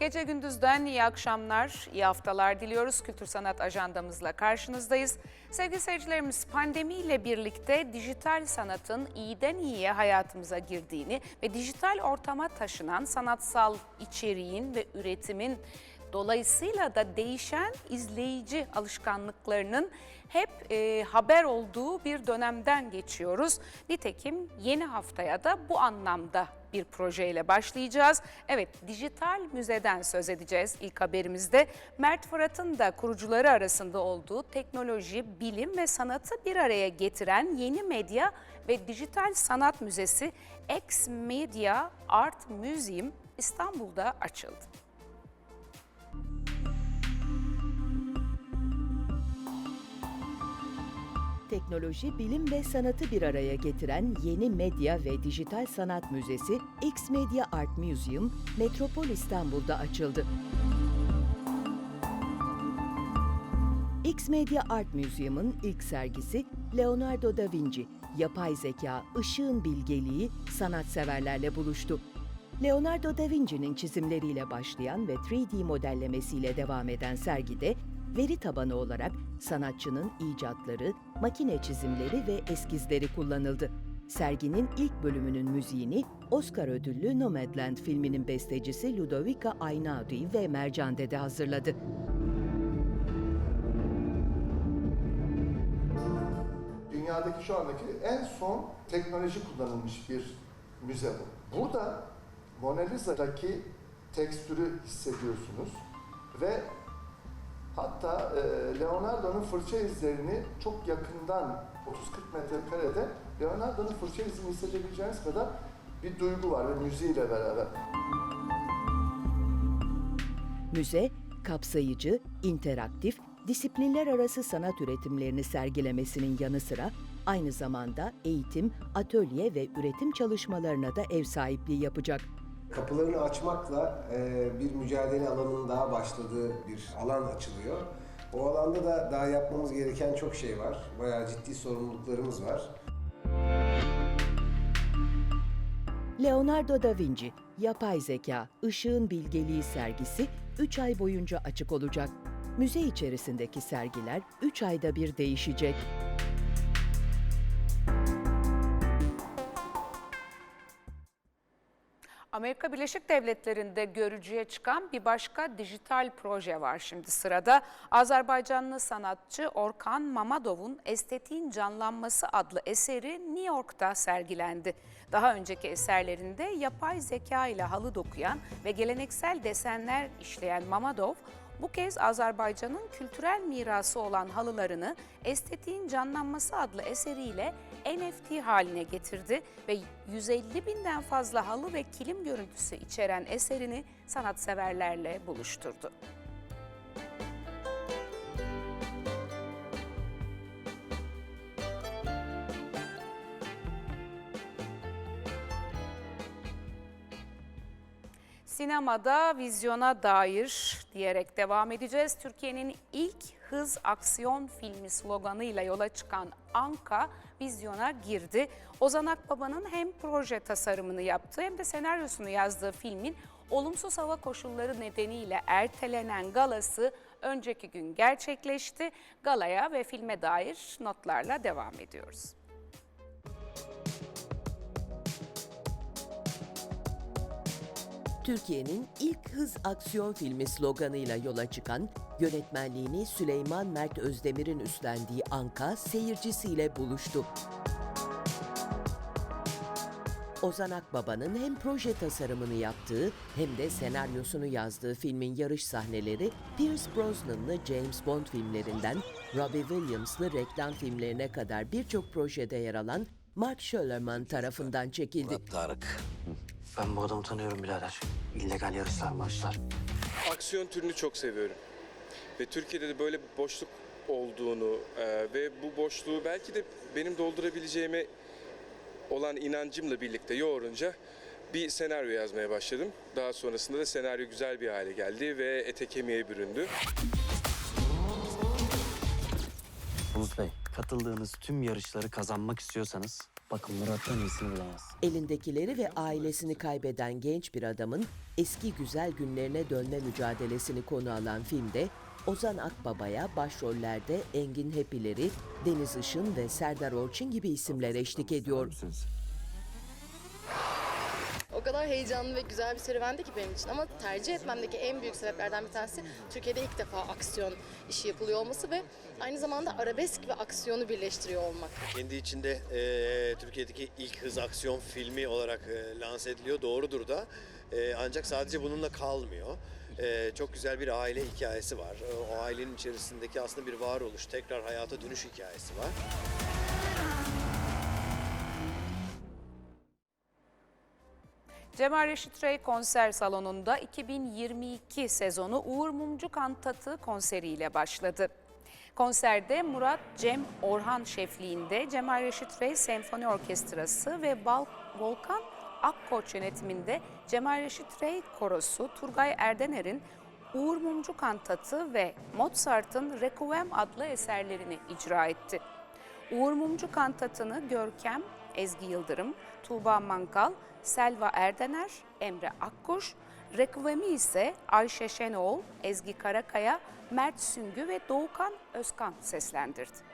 Gece gündüzden iyi akşamlar, iyi haftalar diliyoruz. Kültür Sanat ajandamızla karşınızdayız. Sevgili seyircilerimiz pandemiyle birlikte dijital sanatın iyiden iyiye hayatımıza girdiğini ve dijital ortama taşınan sanatsal içeriğin ve üretimin Dolayısıyla da değişen izleyici alışkanlıklarının hep e, haber olduğu bir dönemden geçiyoruz. Nitekim yeni haftaya da bu anlamda bir projeyle başlayacağız. Evet, dijital müzeden söz edeceğiz ilk haberimizde. Mert Fırat'ın da kurucuları arasında olduğu teknoloji, bilim ve sanatı bir araya getiren yeni medya ve dijital sanat müzesi X Media Art Museum İstanbul'da açıldı. Teknoloji, bilim ve sanatı bir araya getiren yeni medya ve dijital sanat müzesi X Media Art Museum, Metropol İstanbul'da açıldı. X Media Art Museum'un ilk sergisi Leonardo da Vinci, yapay zeka, ışığın bilgeliği sanatseverlerle buluştu. Leonardo da Vinci'nin çizimleriyle başlayan ve 3D modellemesiyle devam eden sergide veri tabanı olarak sanatçının icatları, makine çizimleri ve eskizleri kullanıldı. Serginin ilk bölümünün müziğini Oscar ödüllü Nomadland filminin bestecisi Ludovica Einaudi ve Mercan Dede hazırladı. dünyadaki şu andaki en son teknoloji kullanılmış bir müze bu. Burada Mona Lisa'daki tekstürü hissediyorsunuz ve hatta e, Leonardo'nun fırça izlerini çok yakından 30-40 metrekarede Leonardo'nun fırça izini hissedebileceğiniz kadar bir duygu var ve müziğiyle beraber. Müze, kapsayıcı, interaktif, disiplinler arası sanat üretimlerini sergilemesinin yanı sıra aynı zamanda eğitim, atölye ve üretim çalışmalarına da ev sahipliği yapacak. Kapılarını açmakla e, bir mücadele alanının daha başladığı bir alan açılıyor. O alanda da daha yapmamız gereken çok şey var. Bayağı ciddi sorumluluklarımız var. Leonardo da Vinci, Yapay Zeka, Işığın Bilgeliği sergisi 3 ay boyunca açık olacak. Müze içerisindeki sergiler 3 ayda bir değişecek. Amerika Birleşik Devletleri'nde görücüye çıkan bir başka dijital proje var şimdi sırada. Azerbaycanlı sanatçı Orkan Mamadov'un Estetiğin Canlanması adlı eseri New York'ta sergilendi. Daha önceki eserlerinde yapay zeka ile halı dokuyan ve geleneksel desenler işleyen Mamadov, bu kez Azerbaycan'ın kültürel mirası olan halılarını Estetiğin Canlanması adlı eseriyle NFT haline getirdi ve 150 binden fazla halı ve kilim görüntüsü içeren eserini sanatseverlerle buluşturdu. Sinemada vizyona dair diyerek devam edeceğiz. Türkiye'nin ilk hız aksiyon filmi sloganıyla yola çıkan Anka vizyona girdi. Ozan Akbaba'nın hem proje tasarımını yaptığı hem de senaryosunu yazdığı filmin olumsuz hava koşulları nedeniyle ertelenen galası önceki gün gerçekleşti. Galaya ve filme dair notlarla devam ediyoruz. Türkiye'nin ilk hız aksiyon filmi sloganıyla yola çıkan, yönetmenliğini Süleyman Mert Özdemir'in üstlendiği Anka seyircisiyle buluştu. Ozan Akbaba'nın hem proje tasarımını yaptığı hem de senaryosunu yazdığı filmin yarış sahneleri Pierce Brosnan'lı James Bond filmlerinden Robbie Williams'lı reklam filmlerine kadar birçok projede yer alan Mark Schöllerman tarafından çekildi. Murat Tarık. Ben bu adamı tanıyorum birader. İllegal yarışlar maçlar. aksiyon türünü çok seviyorum. Ve Türkiye'de de böyle bir boşluk olduğunu e, ve bu boşluğu belki de benim doldurabileceğime olan inancımla birlikte yoğurunca bir senaryo yazmaya başladım. Daha sonrasında da senaryo güzel bir hale geldi ve ete kemiğe büründü. Bulut Bey, katıldığınız tüm yarışları kazanmak istiyorsanız Bakın Murat'tan iyisini bulamazsın. Elindekileri ve ailesini kaybeden genç bir adamın eski güzel günlerine dönme mücadelesini konu alan filmde Ozan Akbaba'ya başrollerde Engin Hepileri, Deniz Işın ve Serdar Orçun gibi isimler eşlik ediyor. O kadar heyecanlı ve güzel bir serüvendi ki benim için ama tercih etmemdeki en büyük sebeplerden bir tanesi Türkiye'de ilk defa aksiyon işi yapılıyor olması ve aynı zamanda arabesk ve aksiyonu birleştiriyor olmak. kendi içinde e, Türkiye'deki ilk hız aksiyon filmi olarak e, lanse ediliyor. Doğrudur da. E, ancak sadece bununla kalmıyor. E, çok güzel bir aile hikayesi var. O ailenin içerisindeki aslında bir varoluş, tekrar hayata dönüş hikayesi var. Cemal Reşit Rey konser salonunda 2022 sezonu Uğur Mumcu Kantatı konseriyle başladı. Konserde Murat Cem Orhan şefliğinde Cemal Reşit Rey Senfoni Orkestrası ve Val- Volkan Akkoç yönetiminde Cemal Reşit Rey Korosu Turgay Erdener'in Uğur Mumcu Kantatı ve Mozart'ın Requiem adlı eserlerini icra etti. Uğur Mumcu kantatını Görkem, Ezgi Yıldırım, Tuğba Mankal, Selva Erdener, Emre Akkuş, Requiem'i ise Ayşe Şenoğul, Ezgi Karakaya, Mert Süngü ve Doğukan Özkan seslendirdi.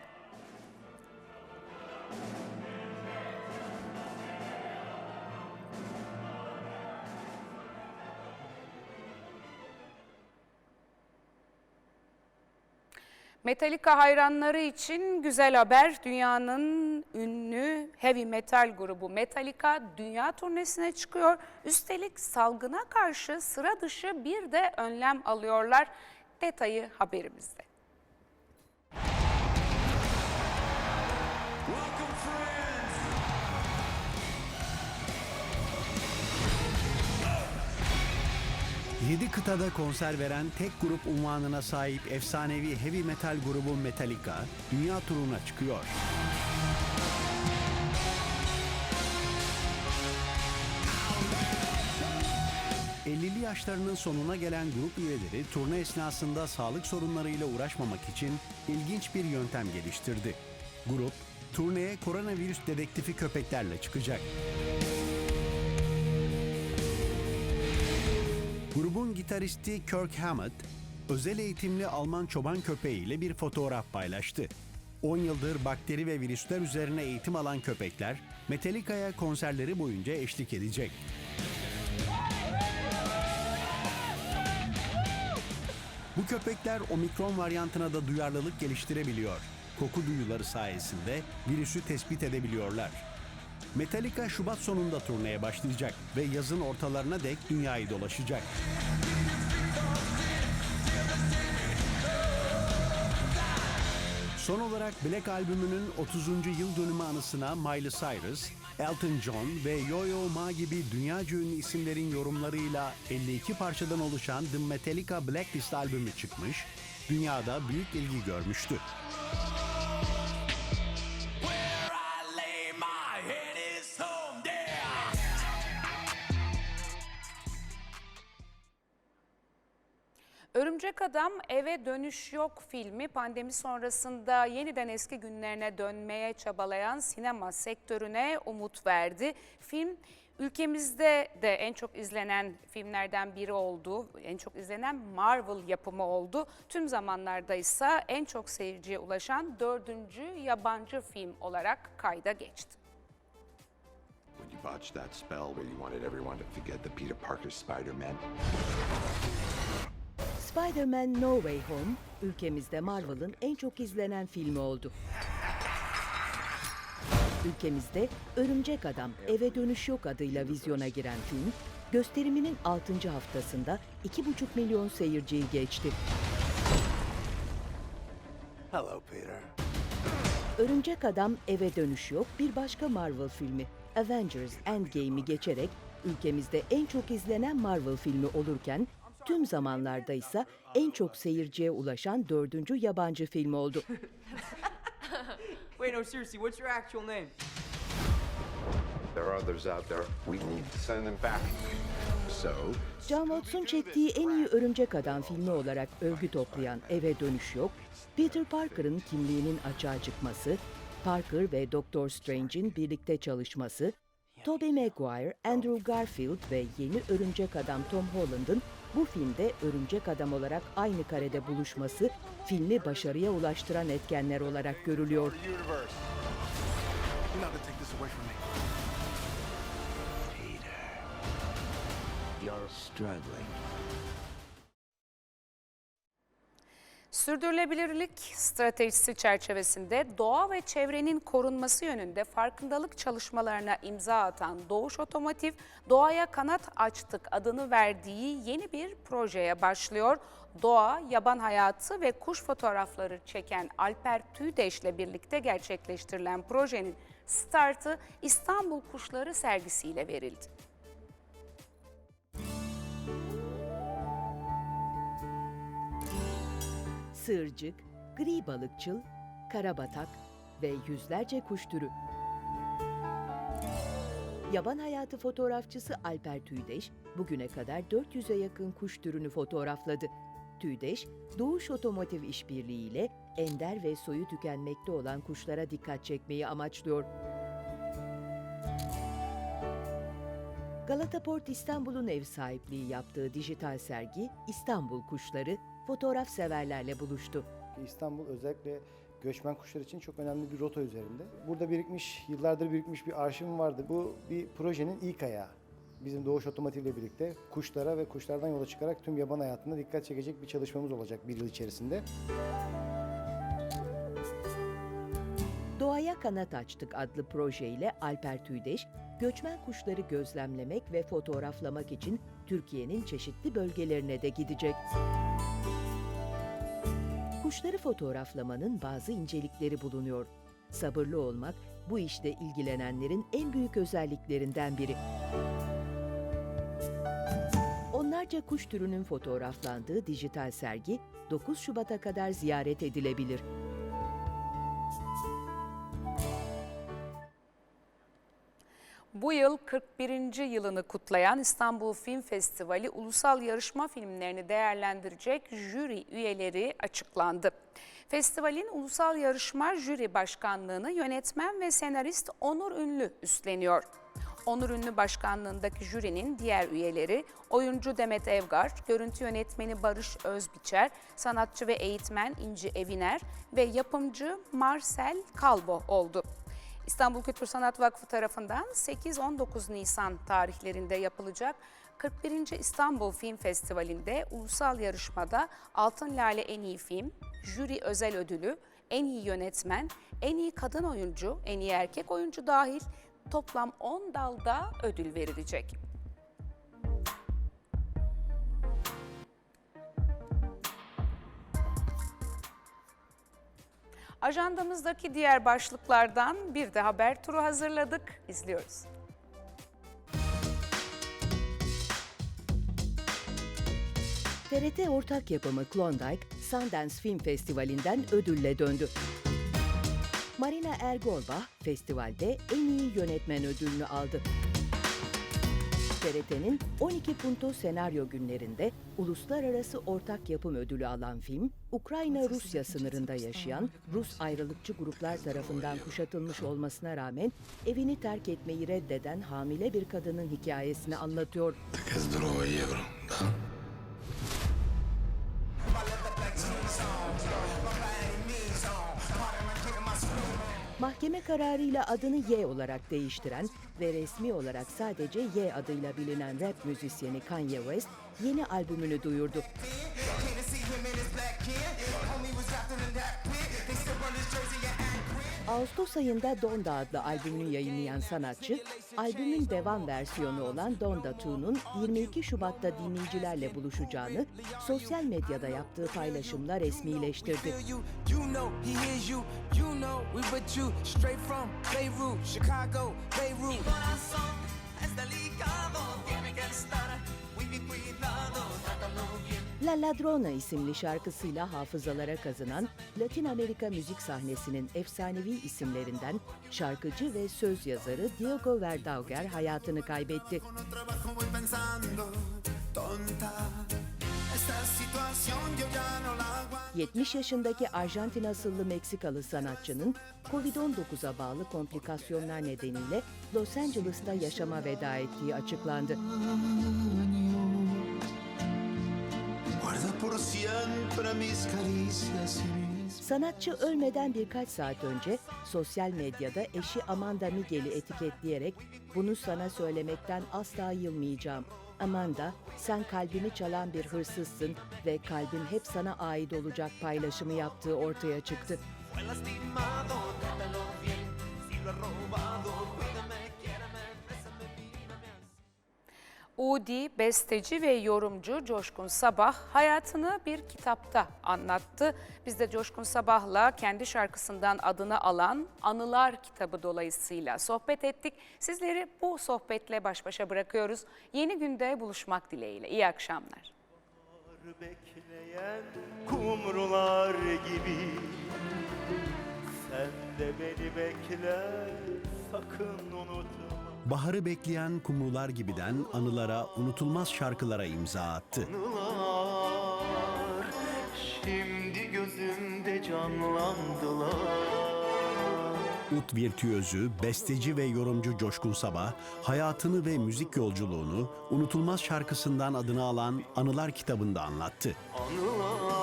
Metallica hayranları için güzel haber. Dünyanın ünlü heavy metal grubu Metallica dünya turnesine çıkıyor. Üstelik salgına karşı sıra dışı bir de önlem alıyorlar. Detayı haberimizde. Yedi kıtada konser veren tek grup unvanına sahip efsanevi heavy metal grubu Metallica dünya turuna çıkıyor. ...50'li yaşlarının sonuna gelen grup üyeleri turne esnasında sağlık sorunlarıyla uğraşmamak için ilginç bir yöntem geliştirdi. Grup, turneye koronavirüs dedektifi köpeklerle çıkacak. Grubun gitaristi Kirk Hammett, özel eğitimli Alman çoban köpeğiyle bir fotoğraf paylaştı. 10 yıldır bakteri ve virüsler üzerine eğitim alan köpekler, Metallica'ya konserleri boyunca eşlik edecek. Bu köpekler omikron varyantına da duyarlılık geliştirebiliyor. Koku duyuları sayesinde virüsü tespit edebiliyorlar. Metallica Şubat sonunda turneye başlayacak ve yazın ortalarına dek dünyayı dolaşacak. Son olarak Black albümünün 30. yıl dönümü anısına Miley Cyrus, Elton John ve Yo-Yo Ma gibi dünyaca ünlü isimlerin yorumlarıyla 52 parçadan oluşan The Metallica Blacklist albümü çıkmış, dünyada büyük ilgi görmüştü. Örümcek Adam Eve Dönüş Yok filmi pandemi sonrasında yeniden eski günlerine dönmeye çabalayan sinema sektörüne umut verdi. Film ülkemizde de en çok izlenen filmlerden biri oldu. En çok izlenen Marvel yapımı oldu. Tüm zamanlarda ise en çok seyirciye ulaşan dördüncü yabancı film olarak kayda geçti. When you botched that spell where you wanted everyone to forget the Peter Parker Spider-Man, Spider-Man No Way Home, ülkemizde Marvel'ın en çok izlenen filmi oldu. Ülkemizde Örümcek Adam Eve Dönüş Yok adıyla vizyona giren film, gösteriminin 6. haftasında 2,5 milyon seyirciyi geçti. hello, Peter. Örümcek Adam Eve Dönüş Yok bir başka Marvel filmi Avengers Endgame'i geçerek ülkemizde en çok izlenen Marvel filmi olurken tüm zamanlarda ise en çok seyirciye ulaşan dördüncü yabancı film oldu. Wait, no, seriously, what's your actual name? There are others out there. We need to send them back. So, John Watts'un çektiği en iyi Örümcek Adam filmi olarak övgü toplayan Eve Dönüş Yok, Peter Parker'ın kimliğinin açığa çıkması, Parker ve Doktor Strange'in birlikte çalışması, Tobey Maguire, Andrew Garfield ve yeni Örümcek Adam Tom Holland'ın bu filmde Örümcek Adam olarak aynı karede buluşması filmi başarıya ulaştıran etkenler olarak görülüyor. You're struggling. Sürdürülebilirlik stratejisi çerçevesinde doğa ve çevrenin korunması yönünde farkındalık çalışmalarına imza atan Doğuş Otomotiv, Doğaya Kanat Açtık adını verdiği yeni bir projeye başlıyor. Doğa, yaban hayatı ve kuş fotoğrafları çeken Alper Tüydeş ile birlikte gerçekleştirilen projenin startı İstanbul Kuşları sergisiyle verildi. Sığırcık, gri balıkçıl, karabatak ve yüzlerce kuş türü. Yaban hayatı fotoğrafçısı Alper Tüydeş bugüne kadar 400'e yakın kuş türünü fotoğrafladı. Tüydeş, Doğuş Otomotiv İşbirliği ile ender ve soyu tükenmekte olan kuşlara dikkat çekmeyi amaçlıyor. Galata Port İstanbul'un ev sahipliği yaptığı dijital sergi İstanbul Kuşları fotoğraf severlerle buluştu. İstanbul özellikle göçmen kuşlar için çok önemli bir rota üzerinde. Burada birikmiş, yıllardır birikmiş bir arşivim vardı. Bu bir projenin ilk ayağı. Bizim Doğuş Otomotiv ile birlikte kuşlara ve kuşlardan yola çıkarak tüm yaban hayatına dikkat çekecek bir çalışmamız olacak bir yıl içerisinde. Doğaya Kanat Açtık adlı projeyle Alper Tüydeş, göçmen kuşları gözlemlemek ve fotoğraflamak için Türkiye'nin çeşitli bölgelerine de gidecek. Kuşları fotoğraflamanın bazı incelikleri bulunuyor. Sabırlı olmak bu işte ilgilenenlerin en büyük özelliklerinden biri. Onlarca kuş türünün fotoğraflandığı dijital sergi 9 Şubat'a kadar ziyaret edilebilir. Bu yıl 41. yılını kutlayan İstanbul Film Festivali ulusal yarışma filmlerini değerlendirecek jüri üyeleri açıklandı. Festivalin ulusal yarışma jüri başkanlığını yönetmen ve senarist Onur Ünlü üstleniyor. Onur Ünlü başkanlığındaki jürinin diğer üyeleri oyuncu Demet Evgar, görüntü yönetmeni Barış Özbiçer, sanatçı ve eğitmen İnci Eviner ve yapımcı Marcel Kalbo oldu. İstanbul Kültür Sanat Vakfı tarafından 8-19 Nisan tarihlerinde yapılacak 41. İstanbul Film Festivali'nde ulusal yarışmada Altın Lale en iyi film, jüri özel ödülü, en iyi yönetmen, en iyi kadın oyuncu, en iyi erkek oyuncu dahil toplam 10 dalda ödül verilecek. Ajandamızdaki diğer başlıklardan bir de haber turu hazırladık. İzliyoruz. TRT ortak yapımı Klondike, Sundance Film Festivali'nden ödülle döndü. Marina Ergorbach festivalde en iyi yönetmen ödülünü aldı. TRT'nin 12 Punto senaryo günlerinde uluslararası ortak yapım ödülü alan film, Ukrayna-Rusya sınırında yaşayan Rus ayrılıkçı gruplar tarafından kuşatılmış olmasına rağmen evini terk etmeyi reddeden hamile bir kadının hikayesini anlatıyor. Mahkeme kararıyla adını Y olarak değiştiren ve resmi olarak sadece Y adıyla bilinen rap müzisyeni Kanye West yeni albümünü duyurdu. Ağustos ayında Donda adlı albümünü yayınlayan sanatçı, albümün devam versiyonu olan Donda 2'nun 22 Şubat'ta dinleyicilerle buluşacağını sosyal medyada yaptığı paylaşımla resmileştirdi. Straight from Beirut, Chicago, Beirut. La Ladrona isimli şarkısıyla hafızalara kazınan Latin Amerika müzik sahnesinin efsanevi isimlerinden şarkıcı ve söz yazarı Diego Verdauger hayatını kaybetti. Trabajo voy pensando, tonta. Esta situación situación yo ya no la aguanto. 70 yaşındaki Arjantin asıllı Meksikalı sanatçının Covid-19'a bağlı komplikasyonlar nedeniyle Los Angeles'ta yaşama veda ettiği açıklandı. Sanatçı ölmeden birkaç saat önce sosyal medyada eşi Amanda Miguel'i etiketleyerek bunu sana söylemekten asla yılmayacağım. Amanda, sen kalbimi çalan bir hırsızsın ve kalbim hep sana ait olacak paylaşımı yaptığı ortaya çıktı. Udi, besteci ve yorumcu Coşkun Sabah hayatını bir kitapta anlattı. Biz de Coşkun Sabah'la kendi şarkısından adını alan Anılar kitabı dolayısıyla sohbet ettik. Sizleri bu sohbetle baş başa bırakıyoruz. Yeni günde buluşmak dileğiyle. İyi akşamlar. bekleyen kumrular gibi Sen de beni bekle sakın Baharı bekleyen kumrular gibiden anılara, unutulmaz şarkılara imza attı. Anılar şimdi gözümde canlandılar Ut virtüözü, besteci ve yorumcu Coşkun Sabah, hayatını ve müzik yolculuğunu unutulmaz şarkısından adını alan Anılar kitabında anlattı. Anılar,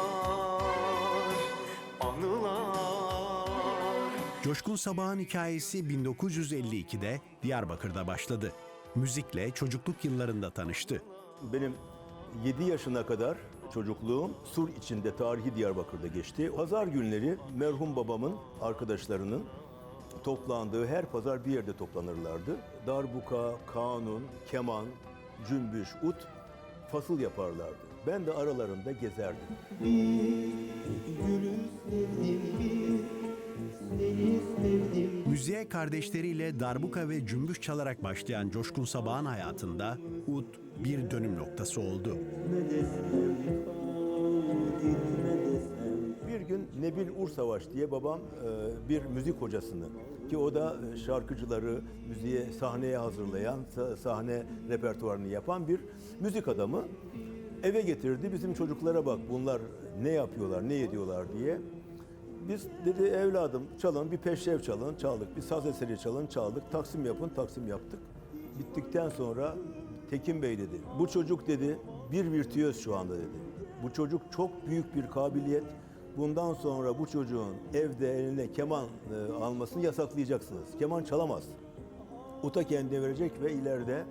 Coşkun Sabah'ın hikayesi 1952'de Diyarbakır'da başladı. Müzikle çocukluk yıllarında tanıştı. Benim 7 yaşına kadar çocukluğum Sur içinde tarihi Diyarbakır'da geçti. Pazar günleri merhum babamın arkadaşlarının toplandığı her pazar bir yerde toplanırlardı. Darbuka, kanun, keman, cümbüş, ut fasıl yaparlardı. Ben de aralarında gezerdim. Müziğe kardeşleriyle darbuka ve cümbüş çalarak başlayan Coşkun Sabah'ın hayatında ud bir dönüm noktası oldu. Bir gün Nebil Ursavaş diye babam e, bir müzik hocasını ki o da e, şarkıcıları müziğe sahneye hazırlayan, sa- sahne repertuarını yapan bir müzik adamı eve getirdi. Bizim çocuklara bak bunlar ne yapıyorlar, ne ediyorlar diye. Biz dedi evladım çalın, bir peşrev çalın, çaldık. Bir saz eseri çalın, çaldık. Taksim yapın, taksim yaptık. Bittikten sonra Tekin Bey dedi, bu çocuk dedi bir virtüöz şu anda dedi. Bu çocuk çok büyük bir kabiliyet. Bundan sonra bu çocuğun evde eline keman e, almasını yasaklayacaksınız. Keman çalamaz. Uta kendine verecek ve ileride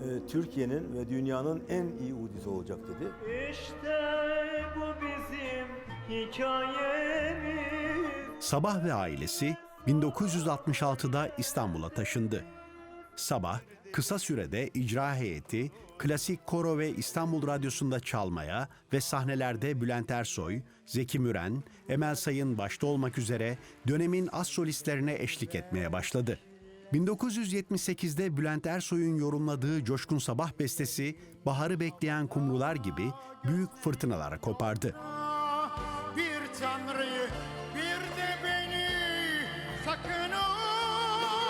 e, Türkiye'nin ve dünyanın en iyi udisi olacak dedi. İşte bu bizim Sabah ve ailesi 1966'da İstanbul'a taşındı. Sabah kısa sürede icra heyeti, klasik koro ve İstanbul Radyosu'nda çalmaya ve sahnelerde Bülent Ersoy, Zeki Müren, Emel Sayın başta olmak üzere dönemin az solistlerine eşlik etmeye başladı. 1978'de Bülent Ersoy'un yorumladığı Coşkun Sabah bestesi Baharı Bekleyen Kumrular gibi büyük fırtınalara kopardı. Tanrıyı bir de beni sakın unutma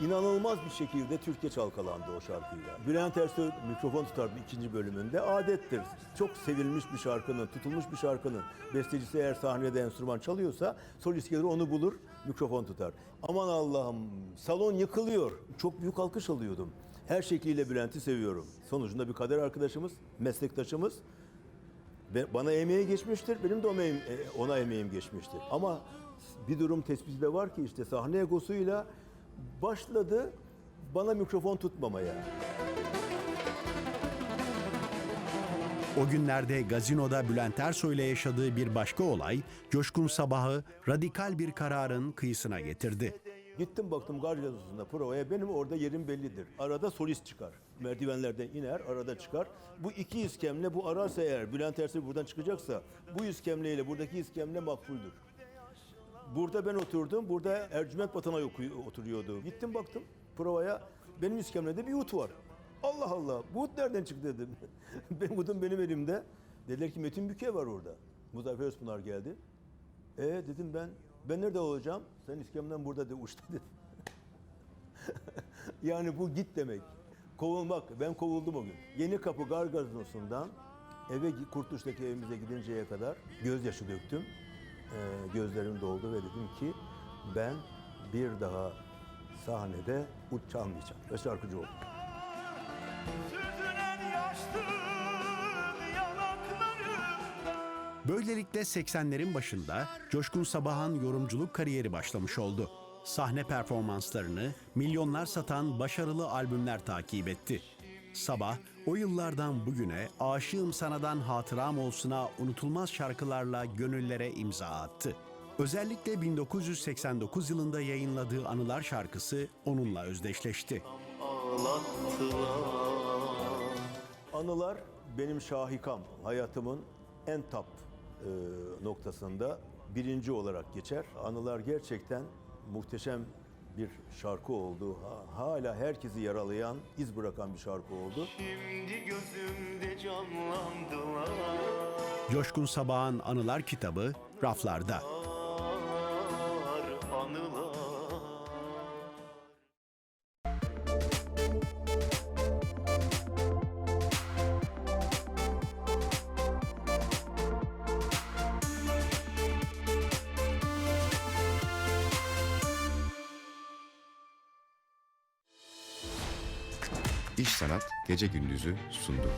İnanılmaz bir şekilde Türkiye çalkalandı o şarkıyla. Bülent Ersoy mikrofon tutardı ikinci bölümünde. Adettir. Çok sevilmiş bir şarkının, tutulmuş bir şarkının bestecisi eğer sahnede enstrüman çalıyorsa solist gelir onu bulur, mikrofon tutar. Aman Allah'ım salon yıkılıyor. Çok büyük alkış alıyordum. Her şekliyle Bülent'i seviyorum. Sonucunda bir kader arkadaşımız, meslektaşımız. Bana emeği geçmiştir, benim de ona, e, ona emeğim geçmiştir. Ama bir durum tespiti de var ki işte sahne egosuyla başladı bana mikrofon tutmamaya. O günlerde gazinoda Bülent Ersoy ile yaşadığı bir başka olay, Coşkun Sabah'ı radikal bir kararın kıyısına getirdi. Gittim baktım garaj odasında provaya benim orada yerim bellidir. Arada solist çıkar. Merdivenlerden iner arada çıkar. Bu iki iskemle bu ararsa eğer Bülent Ersoy buradan çıkacaksa bu iskemleyle buradaki iskemle makbuldür. Burada ben oturdum. Burada Ercüment Batanay oturuyordu. Gittim baktım provaya. Benim iskemlede bir ut var. Allah Allah bu ut nereden çıktı dedim. benim utum benim elimde. Dediler ki Metin Büke var orada. Muzaffer Özpınar geldi. E dedim ben ben nerede olacağım? Sen iskemden burada de uçta dedim. yani bu git demek. Kovulmak. Ben kovuldum o gün. Yeni Kapı Gar Gazinosu'ndan eve Kurtuluş'taki evimize gidinceye kadar gözyaşı döktüm. Ee, gözlerim doldu ve dedim ki ben bir daha sahnede ut çalmayacağım ve şarkıcı oldum. Böylelikle 80'lerin başında Coşkun Sabah'ın yorumculuk kariyeri başlamış oldu. Sahne performanslarını milyonlar satan başarılı albümler takip etti. Sabah o yıllardan bugüne Aşığım Sanadan Hatıram Olsun'a unutulmaz şarkılarla gönüllere imza attı. Özellikle 1989 yılında yayınladığı Anılar şarkısı onunla özdeşleşti. Anılar benim şahikam. Hayatımın en top e, noktasında birinci olarak geçer. Anılar gerçekten muhteşem bir şarkı oldu. Ha- Hala herkesi yaralayan, iz bırakan bir şarkı oldu. Şimdi gözümde canlandılar Coşkun Sabah'ın Anılar kitabı raflarda. Gece gündüzü sundu.